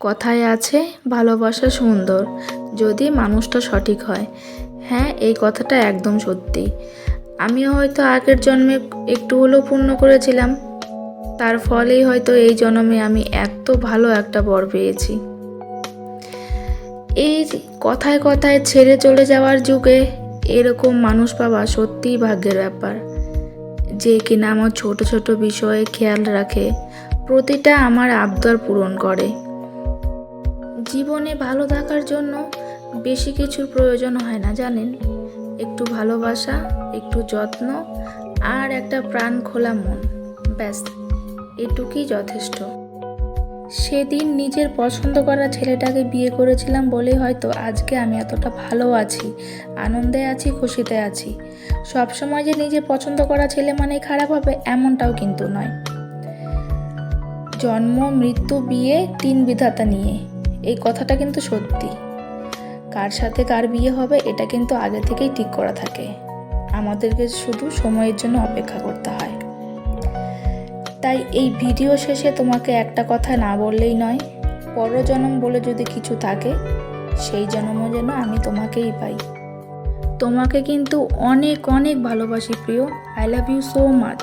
কথায় আছে, ভালোবাসা সুন্দর। যদি মানুষটা সঠিক হয়। হ্যাঁ এই কথাটা একদম সত্যি। আমি হয়তো আগের জন্মে একটু হলেও পূর্ণ করেছিলাম। তার ফলেই হয়তো এই জন্মে আমি এত ভালো একটা বর পেয়েছি। এই কথায় কথায় ছেড়ে চলে যাওয়ার যুগে এরকম মানুষ পাওয়া সত্যিই ভাগ্যের ব্যাপার। যে কিনা আমার ছোট ছোট বিষয়ে খেয়াল রাখে, প্রতিটা আমার আবদার পূরণ করে। জীবনে ভালো থাকার জন্য বেশি কিছুর প্রয়োজন হয় না, জানেন? একটু ভালোবাসা, একটু যত্ন আর একটা প্রাণ খোলা মন, ব্যাস, এটুকুই যথেষ্ট। সেদিন নিজের পছন্দ করা ছেলেটাকে বিয়ে করেছিলাম বলেই হয়তো আজকে আমি এতটা ভালো আছি, আনন্দে আছি, খুশিতে আছি। সবসময় যে নিজের পছন্দ করা ছেলে মানেই খারাপ হবে এমনটাও কিন্তু নয়। জন্ম, মৃত্যু, বিয়ে, তিন বিধাতা নিয়ে। এই কথাটা কিন্তু সত্যি। কার সাথে কার বিয়ে হবে, এটা কিন্তু আগে থেকেই ঠিক করা থাকে। আমাদেরকে শুধু সময়ের জন্য অপেক্ষা করতে হয়। তাই এই ভিডিও শেষে তোমাকে একটা কথা না বললেই নয়, পরজনম বলে যদি কিছু থাকে, সেই জন্মও যেন আমি তোমাকেই পাই। তোমাকে কিন্তু অনেক অনেক ভালোবাসি প্রিয়। I love you so much